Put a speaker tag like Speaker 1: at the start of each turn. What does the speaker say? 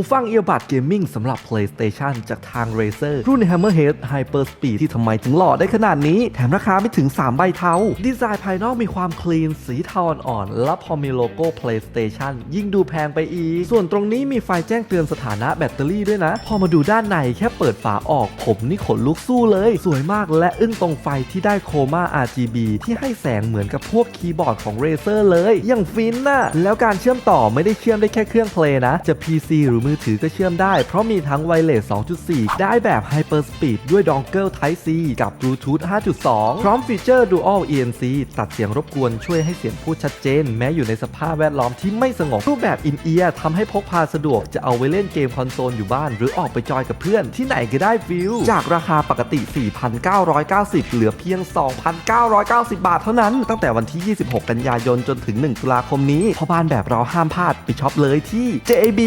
Speaker 1: หูฟังเอียบัดเกมมิ่งสำหรับ PlayStation จากทาง Razer รุ่น Hammerhead Hyper Speed ที่ทำไมถึงหล่อได้ขนาดนี้ แถมราคาไม่ถึง 3 ใบเทา ดีไซน์ภายนอกมีความคลีน สีเทาอ่อน และพอมีโลโก้ PlayStation ยิ่งดูแพงไปอีก ส่วนตรงนี้มีไฟแจ้งเตือนสถานะแบตเตอรี่ด้วยนะ พอมาดูด้านในแค่เปิดฝาออก ผมนี่ขนลุกสู้เลย สวยมากและอึ้งตรงไฟที่ได้โคม่า RGB ที่ให้แสงเหมือนกับพวกคีย์บอร์ดของ Razer เลย อย่างฟินน่ะ แล้วการเชื่อมต่อไม่ได้เชื่อมได้แค่เครื่องเพลย์นะ จะ PC หรือมือือถือก็เชื่อมได้ เพราะมีทั้งไวเลส 2.4 ได้แบบ Hyper Speed ด้วยดองเกิล Type C กับ Bluetooth 5.2 พร้อมฟีเจอร์ Dual ENC ตัดเสียงรบกวนช่วยให้เสียงพูดชัดเจน แม้อยู่ในสภาพแวดล้อมที่ไม่สงบรูปแบบ In Ear ทำให้พกพาสะดวกจะเอาไว้เล่นเกมคอนโซลอยู่บ้าน หรือออกไปจอยกับเพื่อนที่ไหนก็ได้ฟิลจากราคาปกติ 4,990 เหลือเพียง 2,990 บาทเท่านั้น ตั้งแต่วันที่ 26 กันยายนจนถึง 1 ตุลาคมนี้พ่อบ้านแบบเราห้ามพลาดไปช็อปเลยที่ JB